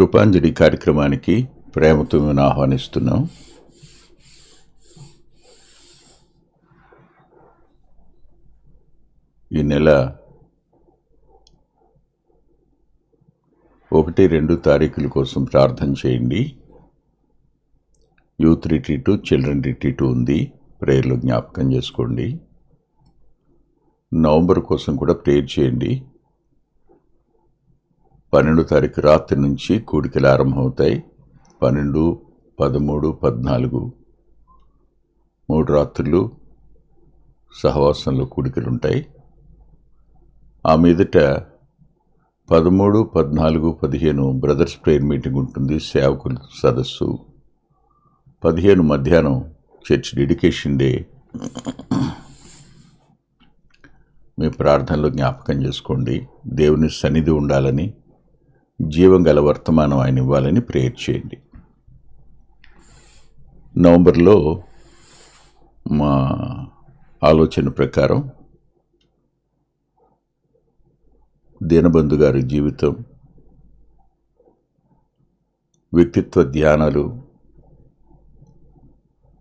కృపాంజలి కార్యక్రమానికి ప్రేమతో మేము ఆహ్వానిస్తున్నాం. ఈ నెల ఒకటి రెండు తారీఖుల కోసం ప్రార్థన చేయండి. యూత్ రిట్రీటు చిల్డ్రన్ రిట్రీటు ఉంది. ప్రేయర్లో జ్ఞాపకం చేసుకోండి. నవంబర్ కోసం కూడా ప్రేయర్ చేయండి. పన్నెండు తారీఖు రాత్రి నుంచి కూడికలు ఆరంభమవుతాయి. పన్నెండు పదమూడు పద్నాలుగు. మూడు రాత్రులు సహవాసంలో కూడికలు ఉంటాయి ఆ మీదట పదమూడు పద్నాలుగు పదిహేను బ్రదర్స్ ప్రేయర్ మీటింగ్ ఉంటుంది సేవకుల సదస్సు. పదిహేను మధ్యాహ్నం చర్చ్ డెడికేషన్ డే. మీ ప్రార్థనలో జ్ఞాపకం చేసుకోండి. దేవుని సన్నిధి ఉండాలని జీవం గల వర్తమానం ఆయన ఇవ్వాలని ప్రేయర్ చేయండి. నవంబర్లో మా ఆలోచన ప్రకారం దీనబంధు గారి జీవితం వ్యక్తిత్వ ధ్యానాలు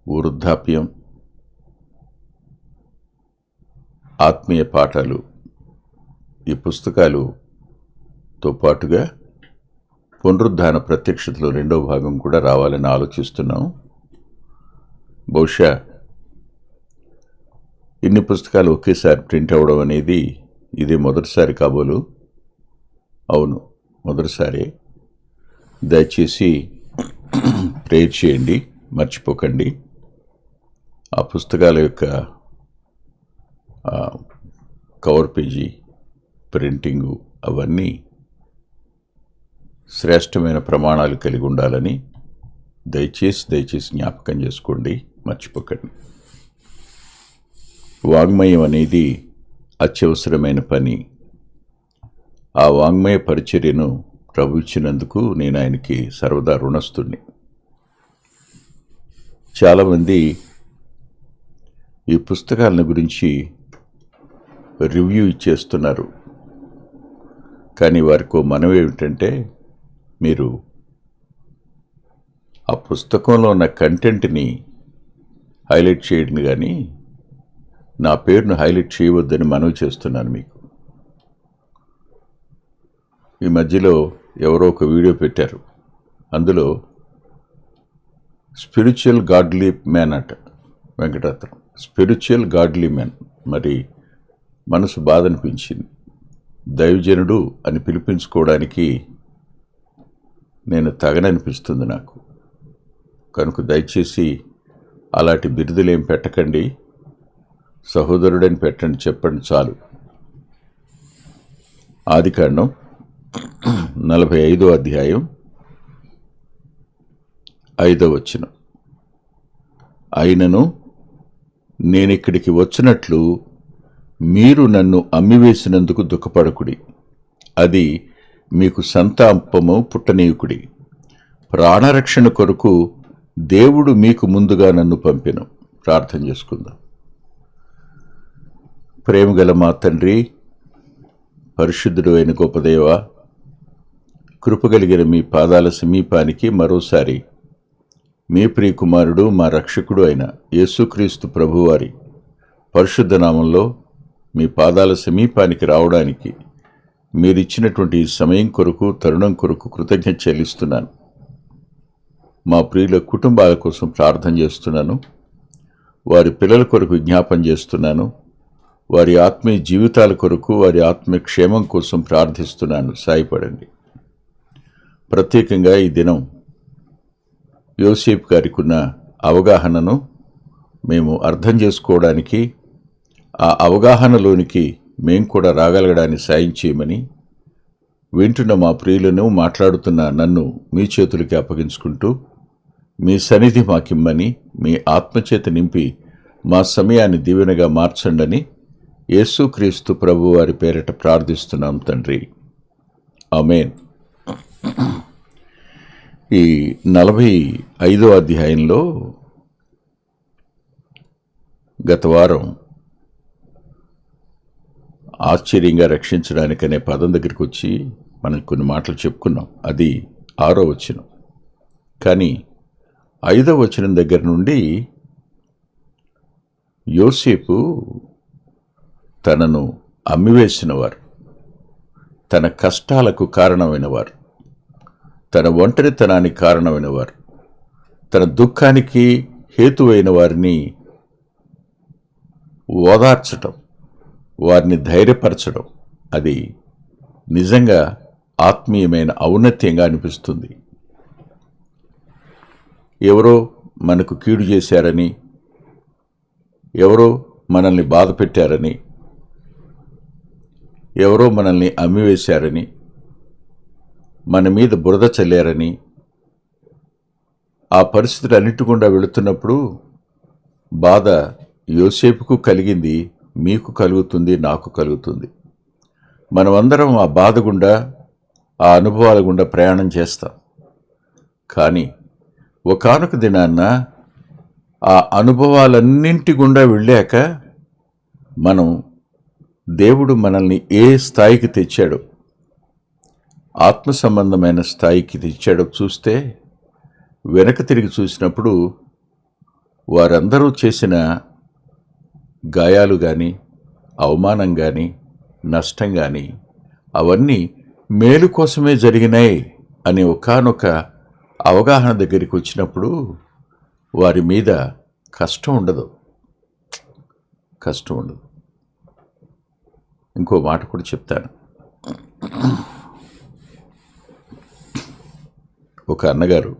వృద్ధాప్యం ఆత్మీయ పాఠాలు ఈ పుస్తకాలుతో పాటుగా పునరుద్ధాన ప్రత్యక్షతలో రెండో భాగం కూడా రావాలని ఆలోచిస్తున్నాం. బహుశా ఇన్ని పుస్తకాలు ఒకేసారి ప్రింట్ అవ్వడం అనేది ఇదే మొదటిసారి కాబోలు. అవును మొదటిసారి. దయచేసి ప్రేర్ చేయండి మర్చిపోకండి. ఆ పుస్తకాల యొక్క కవర్ పేజీ ప్రింటింగు అవన్నీ శ్రేష్టమైన ప్రమాణాలు కలిగి ఉండాలని దయచేసి దయచేసి జ్ఞాపకం చేసుకోండి మర్చిపోకండి. వాగ్మయం అనేది అత్యవసరమైన పని. ఆ వాంగ్మయ పరిచర్యను ప్రభు ఇచ్చినందుకు నేను ఆయనకి సర్వదా రుణస్తుణ్ణి చాలామంది ఈ పుస్తకాలను గురించి రివ్యూ ఇచ్చేస్తున్నారు కానీ వారికి మనవి ఏమిటంటే మీరు ఆ పుస్తకంలో ఉన్న కంటెంట్ని హైలైట్ చేయడం కానీ నా పేరును హైలైట్ చేయవద్దని మనవి చేస్తున్నాను మీకు. ఈ మధ్యలో ఎవరో ఒక వీడియో పెట్టారు. అందులో స్పిరిచువల్ గాడ్లీ మ్యాన్ అట వెంకటరత్నం స్పిరిచువల్ గాడ్లీ మ్యాన్. మరి మనసు బాధ అనిపించింది. దైవజనుడు అని పిలిపించుకోవడానికి నేను తగననిపిస్తుంది నాకు. కనుక దయచేసి అలాంటి బిరుదులేం పెట్టకండి. సహోదరుడని పెట్టండి చెప్పండి చాలు. ఆదికాండం నలభై ఐదో అధ్యాయం ఐదో వచ్చిన అయినను నేనిక్కడికి వచ్చినట్లు మీరు నన్ను అమ్మివేసినందుకు దుఃఖపడకుడి. అది మీకు సంతాపము పుట్టనీయుకుడి. ప్రాణరక్షణ కొరకు దేవుడు మీకు ముందుగా నన్ను పంపెను. ప్రార్థన చేసుకుందాం. ప్రేమగల మా తండ్రి పరిశుద్ధుడు అయిన గొప్పదేవ కృపగలిగిన మీ పాదాల సమీపానికి మరోసారి మీ ప్రియకుమారుడు మా రక్షకుడు అయిన యేసుక్రీస్తు ప్రభువారి పరిశుద్ధ నామంలో మీ పాదాల సమీపానికి రావడానికి మీరిచ్చినటువంటి సమయం కొరకు తరుణం కొరకు కృతజ్ఞత చెల్లిస్తున్నాను. మా ప్రియుల కుటుంబాల కోసం ప్రార్థన చేస్తున్నాను. వారి పిల్లల కొరకు విజ్ఞాపం చేస్తున్నాను. వారి ఆత్మీయ జీవితాల కొరకు వారి ఆత్మీయ క్షేమం కోసం ప్రార్థిస్తున్నాను. సాయపడండి. ప్రత్యేకంగా ఈ దినం యోసేఫ్ గారికి ఉన్న అవగాహనను మేము అర్థం చేసుకోవడానికి ఆ అవగాహనలోనికి మేం కూడా రాగలగడానికి సాయం చేయమని వింటున్న మా ప్రియులను మాట్లాడుతున్న నన్ను మీ చేతులకి అప్పగించుకుంటూ మీ సన్నిధి మాకిమ్మని మీ ఆత్మచేత నింపి మా సమయాన్ని దీవెనగా మార్చండని యేసుక్రీస్తు ప్రభువారి పేరిట ప్రార్థిస్తున్నాం తండ్రి. అమేన్ ఈ నలభై ఐదో అధ్యాయంలో గత వారం ఆశ్చర్యంగా రక్షించడానికి అనే పదం దగ్గరికి వచ్చి మనం కొన్ని మాటలు చెప్పుకున్నాం. అది ఆరో వచనం. కానీ ఐదో వచనం దగ్గర నుండి యోసేపు తనను అమ్మివేసినవారు తన కష్టాలకు కారణమైనవారు తన ఒంటరితనానికి కారణమైనవారు తన దుఃఖానికి హేతువైన వారిని ఓదార్చటం. వారిని ధైర్యపరచడం అది నిజంగా ఆత్మీయమైన ఔన్నత్యంగా అనిపిస్తుంది. ఎవరో మనకు కీడు చేశారని ఎవరో మనల్ని బాధ పెట్టారని ఎవరో మనల్ని అమ్మివేశారని మన మీద బురద చల్లారని ఆ పరిస్థితులు అన్నిటి గుండా వెళుతున్నప్పుడు బాధ యోసేపుకు కలిగింది మీకు కలుగుతుంది నాకు కలుగుతుంది. మనమందరం ఆ బాధ గుండా ఆ అనుభవాల గుండా ప్రయాణం చేస్తాం. కానీ ఒకనొక దినాన్న ఆ అనుభవాలన్నింటి గుండా వెళ్ళాక మనం దేవుడు మనల్ని ఏ స్థాయికి తెచ్చాడో ఆత్మ సంబంధమైన స్థాయికి తెచ్చాడో చూస్తే వెనక తిరిగి చూసినప్పుడు వారందరూ చేసిన గాయాలు కానీ అవమానం కానీ నష్టం కానీ అవన్నీ మేలు కోసమే జరిగినాయి అనే ఒకానొక అవగాహన దగ్గరికి వచ్చినప్పుడు వారి మీద కష్టం ఉండదు. కష్టం ఉండదు. ఇంకో మాట కూడా చెప్తాను. ఒక అన్నగారు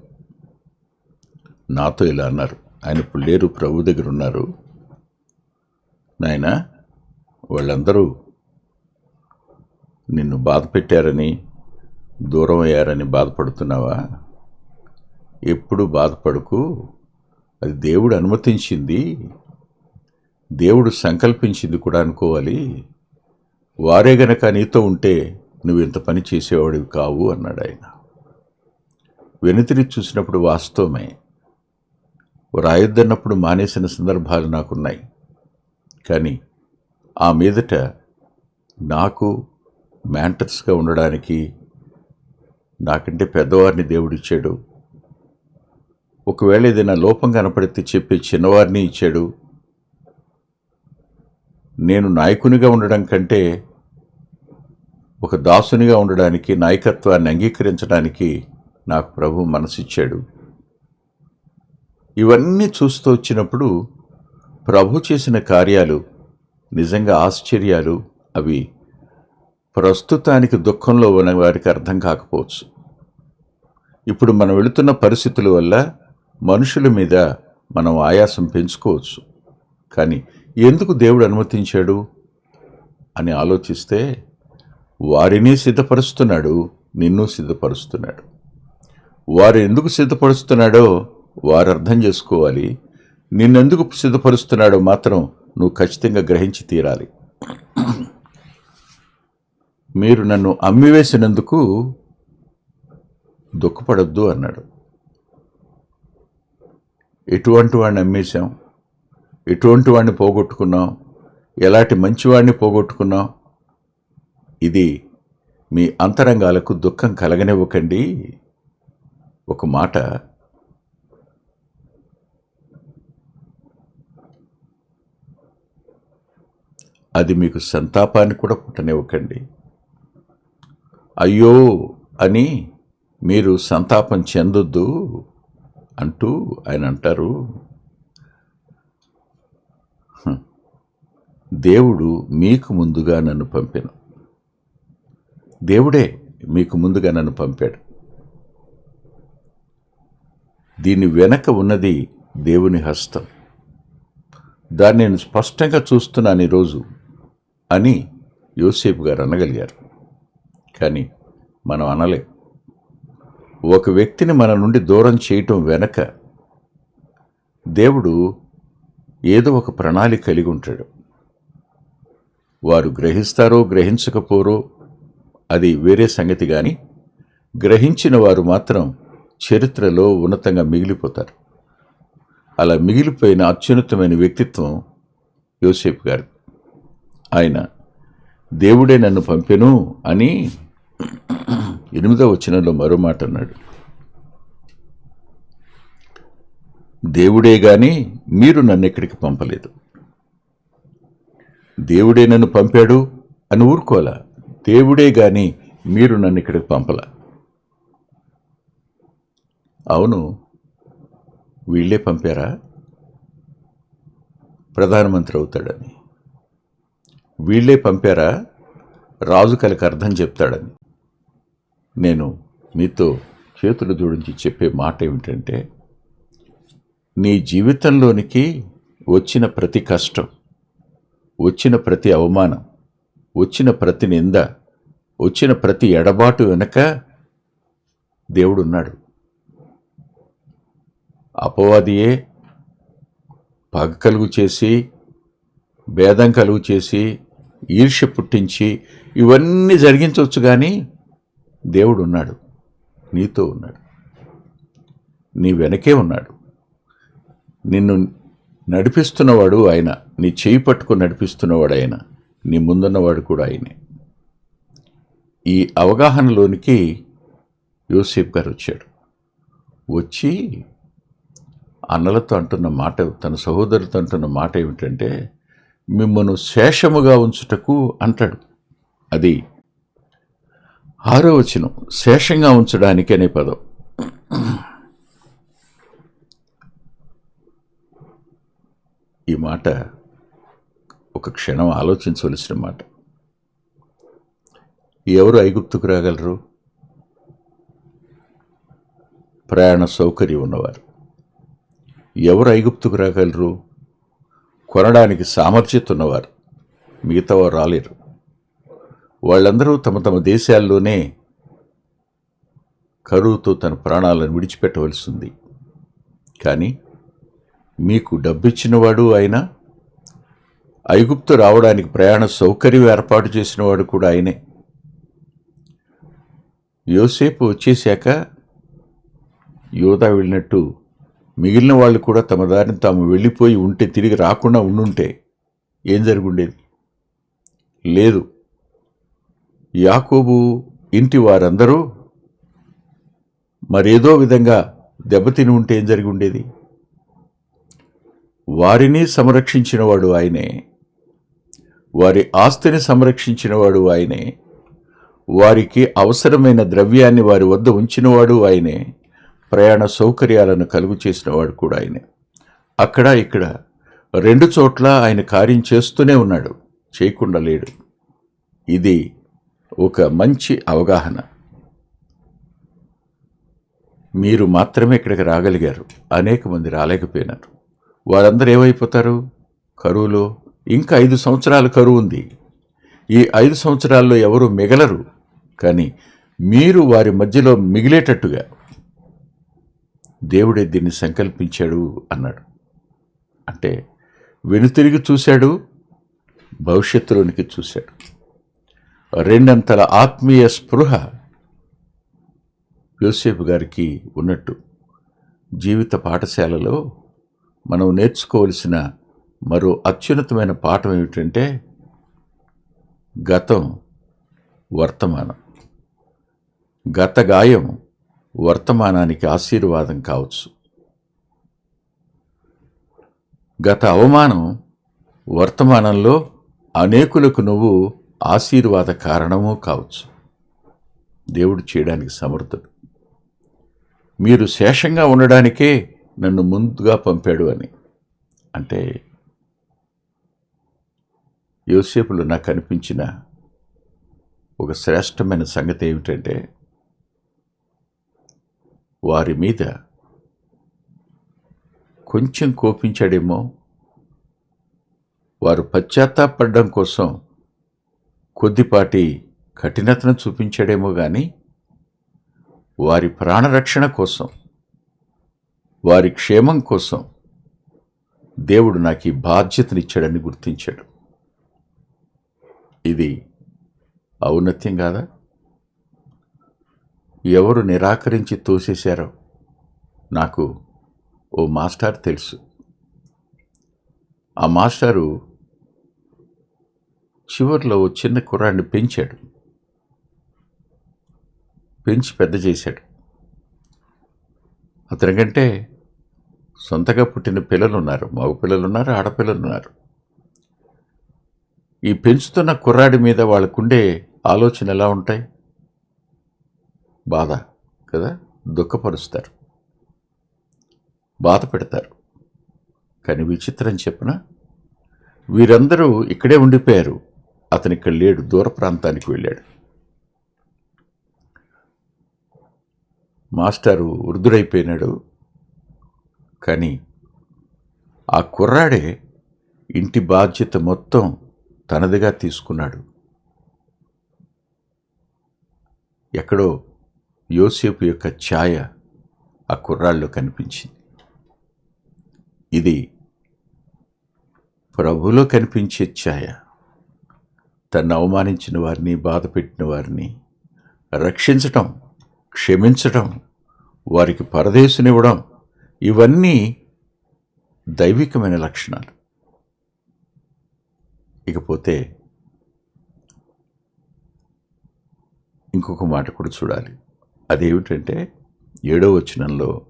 నాతో ఇలా అన్నారు. ఆయన ఇప్పుడు లేరు ప్రభు దగ్గర ఉన్నారు. నాయన వాళ్ళందరూ నిన్ను బాధ పెట్టారని దూరం అయ్యారని బాధపడుతున్నావా? ఎప్పుడు బాధపడకు. అది దేవుడు అనుమతించింది. దేవుడు సంకల్పించింది కూడా అనుకోవాలి. వారే గనక నీతో ఉంటే నువ్వు ఇంత పని చేసేవాడివి కావు అన్నాడు ఆయన. వెనుతిరి చూసినప్పుడు వాస్తవమే. రాయొద్దన్నప్పుడు మానేసిన సందర్భాలు నాకున్నాయి. కానీ ఆ మీదట నాకు మ్యాంటర్స్గా ఉండడానికి నాకంటే పెద్దవారిని దేవుడిచ్చాడు ఒకవేళ ఏదైనా లోపం కనపడితే చెప్పే చిన్నవారిని ఇచ్చాడు. నేను నాయకునిగా ఉండడం కంటే ఒక దాసునిగా ఉండడానికి నాయకత్వాన్ని అంగీకరించడానికి నాకు ప్రభు మనసిచ్చాడు ఇవన్నీ చూస్తూ వచ్చినప్పుడు ప్రభు చేసిన కార్యాలు నిజంగా ఆశ్చర్యాలు. అవి ప్రస్తుతానికి దుఃఖంలో ఉన్న వారికి అర్థం కాకపోవచ్చు. ఇప్పుడు మనం వెళుతున్న పరిస్థితుల వల్ల మనుషుల మీద మనం ఆయాసం పెంచుకోవచ్చు. కానీ ఎందుకు దేవుడు అనుమతించాడు అని ఆలోచిస్తే వారిని సిద్ధపరుస్తున్నాడు నిన్ను సిద్ధపరుస్తున్నాడు. వారు ఎందుకు సిద్ధపరుస్తున్నాడో వారు అర్థం చేసుకోవాలి. నిన్నెందుకు సిద్ధపరుస్తున్నాడో మాత్రం నువ్వు ఖచ్చితంగా గ్రహించి తీరాలి. మీరు నన్ను అమ్మివేసినందుకు దుఃఖపడద్దు అన్నాడు. ఎటువంటి వాడిని అమ్మేశాం? ఎటువంటి వాడిని పోగొట్టుకున్నాం? ఎలాంటి మంచివాడిని పోగొట్టుకున్నాం? ఇది మీ అంతరంగాలకు దుఃఖం కలగనివ్వకండి. ఒక మాట అది మీకు సంతాపాన్ని కూడా పుట్టనివ్వకండి. అయ్యో అని మీరు సంతాపం చెందొద్దు అంటూ ఆయన అంటారు. దేవుడు మీకు ముందుగా నన్ను పంపాను దేవుడే మీకు ముందుగా నన్ను పంపాడు. దీని వెనక ఉన్నది దేవుని హస్తం. దాన్ని నేను స్పష్టంగా చూస్తున్నాను ఈరోజు. అని యోసేపు గారు అనగలిగారు. కానీ మనం అనలేం. ఒక వ్యక్తిని మన నుండి దూరం చేయటం వెనక దేవుడు ఏదో ఒక ప్రణాళిక కలిగి ఉంటాడు. వారు గ్రహిస్తారో గ్రహించకపోరో అది వేరే సంగతి కానీ గ్రహించిన వారు మాత్రం చరిత్రలో ఉన్నతంగా మిగిలిపోతారు. అలా మిగిలిపోయిన అత్యున్నతమైన వ్యక్తిత్వం యోసేపు గారు ఆయన దేవుడే నన్ను పంపెను అని ఎనిమిదో వచనంలో మరో మాట అన్నాడు. దేవుడే గాని మీరు నన్ను ఎక్కడికి పంపలేదు. దేవుడే నన్ను పంపాడు అని ఊరుకోలా దేవుడే గాని మీరు నన్ను ఇక్కడికి పంపల? అవును వీళ్ళే పంపారా? ప్రధానమంత్రి అవుతాడని. వీళ్ళే పంపారా? రాజు కలికి అర్థం చెప్తాడని. నేను మీతో చేతులు జోడించి చెప్పే మాట ఏమిటంటే నీ జీవితంలోనికి వచ్చిన ప్రతి కష్టం వచ్చిన ప్రతి అవమానం వచ్చిన ప్రతి నింద వచ్చిన ప్రతి ఎడబాటు వెనక దేవుడున్నాడు. అపవాదియే పగ కలుగు చేసి భేదం కలుగు చేసి ఈర్ష్య పుట్టించి ఇవన్నీ జరిగించవచ్చు కానీ దేవుడు ఉన్నాడు. నీతో ఉన్నాడు. నీ వెనకే ఉన్నాడు. నిన్ను నడిపిస్తున్నవాడు ఆయన. నీ చేయి పట్టుకొని నడిపిస్తున్నవాడు ఆయన. నీ ముందున్నవాడు కూడా ఆయనే. ఈ అవగాహనలోనికి యూసేఫ్ గారు వచ్చాడు వచ్చి అన్నలతో అంటున్న మాట తన సహోదరులతో అంటున్న మాట ఏమిటంటే మిమ్మను శేషముగా ఉంచుటకు అంటాడు. అది ఆరో వచనం శేషంగా ఉంచడానికి అనే పదం. ఈ మాట ఒక క్షణం ఆలోచించవలసిన మాట. ఎవరు ఐగుప్తుకు రాగలరు? ప్రయాణ సౌకర్యం ఉన్నవారు. ఎవరు ఐగుప్తుకు రాగలరు? కొనడానికి సామర్థ్యత ఉన్నవారు మిగతా వారు రాలేరు. వాళ్ళందరూ తమ తమ దేశాల్లోనే కరువుతో తన ప్రాణాలను విడిచిపెట్టవలసింది. కానీ మీకు డబ్బిచ్చినవాడు ఆయన ఐగుప్తు రావడానికి ప్రయాణ సౌకర్యం ఏర్పాటు చేసినవాడు కూడా ఆయనే. యోసేపు వచ్చేశాక యోధా వెళ్ళినట్టు మిగిలిన వాళ్ళు కూడా తమ దారిని తాము వెళ్ళిపోయి ఉంటే తిరిగి రాకుండా ఉండుంటే ఏం జరుగుండేది? లేదు. యాకోబు ఇంటి వారందరూ మరేదో విధంగా దెబ్బతిని ఉంటే ఏం జరిగి ఉండేది వారిని సంరక్షించినవాడు ఆయనే. వారి ఆస్తిని సంరక్షించినవాడు ఆయనే. వారికి అవసరమైన ద్రవ్యాన్ని వారి వద్ద ఉంచినవాడు ఆయనే. ప్రయాణ సౌకర్యాలను కలుగు చేసినవాడు కూడా ఆయనే. అక్కడ ఇక్కడ రెండు చోట్ల ఆయన కార్యం చేస్తూనే ఉన్నాడు. చేయకుండా లేడు. ఇది ఒక మంచి అవగాహన. మీరు మాత్రమే ఇక్కడికి రాగలిగారు. అనేక మంది రాలేకపోయినారు. వారందరూ ఏమైపోతారు? కరువులో. ఇంకా ఐదు సంవత్సరాల కరువు ఉంది. ఈ ఐదు సంవత్సరాల్లో ఎవరు మిగలరు? కానీ మీరు వారి మధ్యలో మిగిలేటట్టుగా. దేవుడే దీన్ని సంకల్పించాడు అన్నాడు. అంటే వెనుతిరిగి చూశాడు భవిష్యత్తులోనికి చూశాడు. రెండంతల ఆత్మీయ స్పృహ యోసేపు గారికి ఉన్నట్టు. జీవిత పాఠశాలలో మనం నేర్చుకోవలసిన మరో అత్యున్నతమైన పాఠం ఏమిటంటే గతం వర్తమానం. గత గాయం వర్తమానానికి ఆశీర్వాదం కావచ్చు. గత అవమానం వర్తమానంలో అనేకులకు నువ్వు ఆశీర్వాద కారణము కావచ్చు. దేవుడు చేయడానికి సమర్థుడు. మీరు శేషంగా ఉండడానికే నన్ను ముందుగా పంపాడు అని. అంటే యోసేపులు నాకు అనిపించిన ఒక శ్రేష్టమైన సంగతి ఏమిటంటే వారి మీద కొంచెం కోపించాడేమో. వారు పశ్చాత్తాపడడం కోసం కొద్దిపాటి కఠినతను చూపించాడేమో కానీ వారి ప్రాణరక్షణ కోసం వారి క్షేమం కోసం దేవుడు నాకు ఈ బాధ్యతనిచ్చాడని గుర్తించాడు. ఇది ఔన్నత్యం కాదా? ఎవరు నిరాకరించి తోసేశారో నాకు ఓ మాస్టర్ తెలుసు. ఆ మాస్టారు చివర్లో ఓ చిన్న కుర్రాడిని పెంచాడు. పెంచి పెద్ద చేశాడు. అతనికంటే సొంతగా పుట్టిన పిల్లలు ఉన్నారు మగ పిల్లలు ఉన్నారు ఆడపిల్లలు ఉన్నారు ఈ పెంచుతున్న కుర్రాడి మీద వాళ్ళకుండే ఆలోచన ఎలా ఉంటాయి? బాధ కదా? దుఃఖపరుస్తారు. బాధ పెడతారు. కానీ విచిత్రం చెప్పిన? వీరందరూ ఇక్కడే ఉండిపోయారు. అతను ఇక్కడ లేడు దూర ప్రాంతానికి వెళ్ళాడు. మాస్టారు వృద్ధుడైపోయినాడు. కానీ ఆ కుర్రాడే ఇంటి బాధ్యత మొత్తం తనదిగా తీసుకున్నాడు. ఎక్కడో యోసేపు యొక్క ఛాయ ఆ కుర్రాళ్ళు కనిపించింది. ఇది ప్రభులో కనిపించే ఛాయ. తను అవమానించిన వారిని బాధపెట్టిన వారిని రక్షించటం క్షమించటం వారికి పరదేశనివ్వడం ఇవన్నీ దైవికమైన లక్షణాలు. ఇకపోతే ఇంకొక మాట కూడా చూడాలి. అదేమిటంటే ఏడో వచనంలో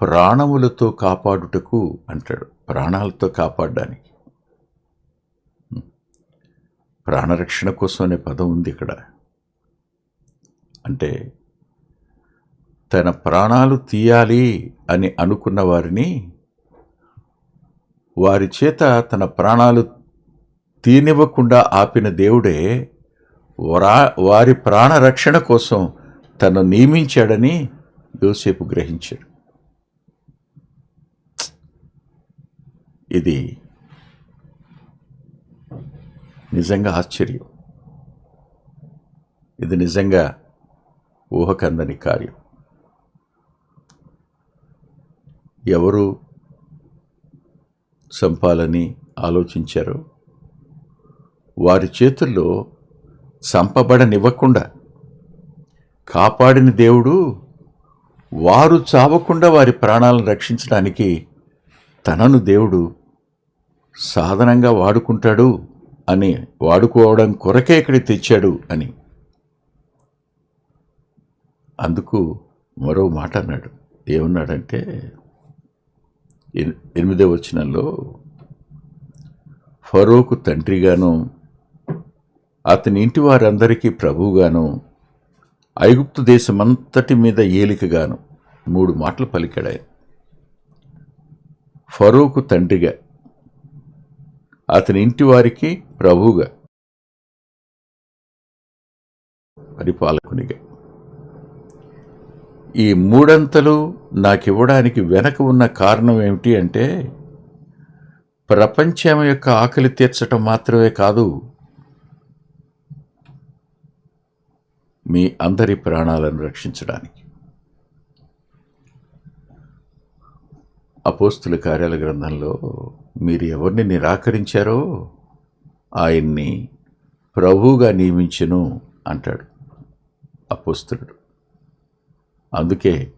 ప్రాణములతో కాపాడుటకు అంటాడు. ప్రాణాలతో కాపాడడానికి. ప్రాణరక్షణ కోసం అనే పదం ఉంది ఇక్కడ. అంటే తన ప్రాణాలు తీయాలి అని అనుకున్న వారిని వారి చేత తన ప్రాణాలు తీనివ్వకుండా ఆపిన దేవుడే వరా వారి ప్రాణరక్షణ కోసం తను నియమించాడని యోసేపు గ్రహించాడు. ఇది నిజంగా ఆశ్చర్యం. ఇది నిజంగా ఊహకందని కార్యం. ఎవరు చంపాలని ఆలోచించారో వారి చేతుల్లో చంపబడనివ్వకుండా కాపాడిన దేవుడు వారు చావకుండా వారి ప్రాణాలను రక్షించడానికి తనను దేవుడు సాధనంగా వాడుకుంటాడు అని వాడుకోవడం కొరకే ఇక్కడికి తెచ్చాడు అని. అందుకు మరో మాట అన్నాడు. ఏమన్నాడంటే ఎనిమిదవ ఎనిమిదో వచనంలో ఫరోకు తండ్రిగాను అతని ఇంటి వారందరికీ ప్రభువుగాను ఐగుప్తు దేశమంతటి మీద ఏలికగాను మూడు మాటలు పలికాడు ఆయన ఫరోకు తండ్రిగా అతని ఇంటి వారికి ప్రభువుగా పరిపాలకునిగా. ఈ మూడంతలు నాకివ్వడానికి వెనక ఉన్న కారణం ఏమిటి అంటే ప్రపంచం యొక్క ఆకలి తీర్చటం మాత్రమే కాదు మీ అందరి ప్రాణాలను రక్షించడానికి. అపోస్తుల కార్యాల గ్రంథంలో మీరు ఎవరిని నిరాకరించారో ఆయన్ని ప్రభువుగా నియమించను అంటాడు అపోస్తులుడు అందుకే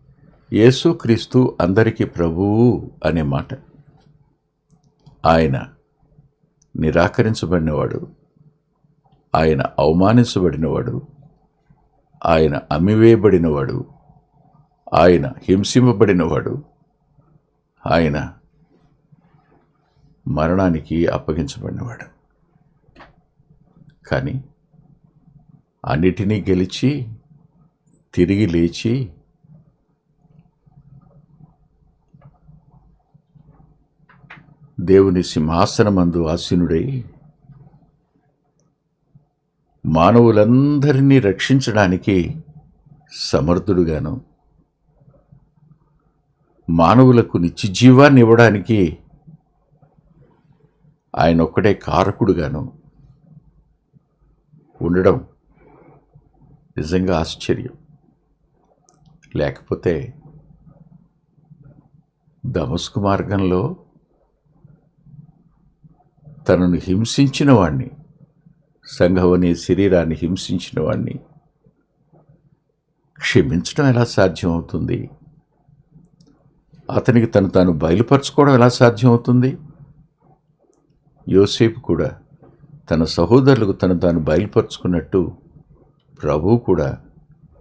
యేసుక్రీస్తు అందరికీ ప్రభువు అనే మాట. ఆయన నిరాకరించబడినవాడు ఆయన అవమానించబడినవాడు ఆయన అమ్మివేయబడినవాడు ఆయన హింసింపబడినవాడు. ఆయన మరణానికి అప్పగించబడినవాడు. కానీ అన్నిటినీ గెలిచి తిరిగి లేచి దేవుని సింహాసనమందు ఆసీనుడై మానవులందరినీ రక్షించడానికి సమర్థుడుగాను. మానవులకు నిత్యజీవాన్ని ఇవ్వడానికి ఆయన ఒక్కడే కారకుడుగాను. ఉండడం నిజంగా ఆశ్చర్యం. లేకపోతే దమస్కు మార్గంలో తనను హింసించిన వాణ్ణి సంఘం అనే శరీరాన్ని హింసించిన వాణ్ణి. క్షమించడం ఎలా సాధ్యమవుతుంది? అతనికి తను తాను బయలుపరచుకోవడం ఎలా సాధ్యమవుతుంది? యోసేపు కూడా తన సహోదరులకు తను తాను బయలుపరుచుకున్నట్టు ప్రభువు కూడా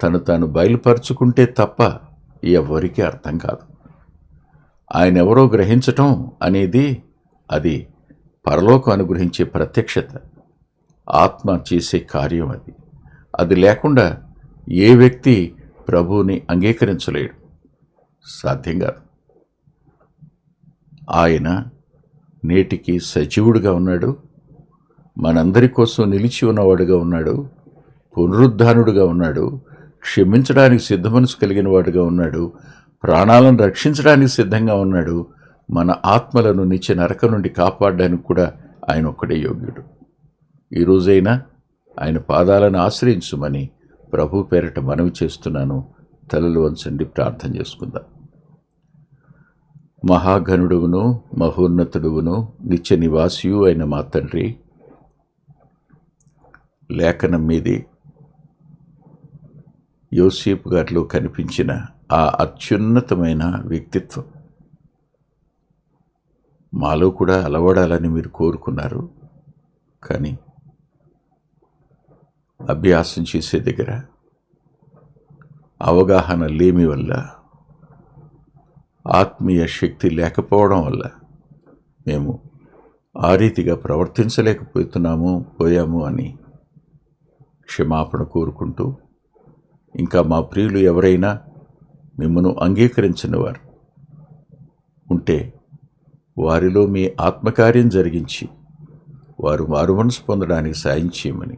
తను తాను బయలుపరుచుకుంటే తప్ప ఎవ్వరికీ అర్థం కాదు. ఆయన ఎవరో గ్రహించటం అనేది అది పరలోకం అనుగ్రహించే ప్రత్యక్షత. ఆత్మ చేసే కార్యం అది. అది లేకుండా ఏ వ్యక్తి ప్రభువుని అంగీకరించలేడు. సాధ్యం కాదు. ఆయన నేటికి సజీవుడిగా ఉన్నాడు. మనందరి కోసం నిలిచి ఉన్నవాడుగా ఉన్నాడు. పునరుద్ధానుడుగా ఉన్నాడు. క్షమించడానికి సిద్ధమనసు కలిగిన వాడుగా ఉన్నాడు. ప్రాణాలను రక్షించడానికి సిద్ధంగా ఉన్నాడు. మన ఆత్మలను నిత్య నరక నుండి కాపాడడానికి కూడా ఆయన ఒక్కడే యోగ్యుడు. ఈరోజైనా ఆయన పాదాలను ఆశ్రయించుమని ప్రభు పేరట మనవి చేస్తున్నాను. తలలు వంచండి ప్రార్థన చేసుకుందాం. మహాఘనుడువును మహోన్నతుడువును నిత్య నివాసియు అయిన మా తండ్రి లేఖనం మీది యోసేపు గారిలో కనిపించిన ఆ అత్యున్నతమైన వ్యక్తిత్వం. మాలో కూడా అలవడాలని మీరు కోరుకున్నారు. కానీ అభ్యాసం చేసే దగ్గర అవగాహన లేమి వల్ల ఆత్మీయ శక్తి లేకపోవడం వల్ల మేము ఆ రీతిగా ప్రవర్తించలేకపోతున్నాము పోయాము అని క్షమాపణ కోరుకుంటూ ఇంకా మా ప్రియులు ఎవరైనా మిమ్మను అంగీకరించిన వారు ఉంటే వారిలో మీ ఆత్మకార్యం జరిగించి వారు మారుమనసు పొందడానికి సాయం చేయమని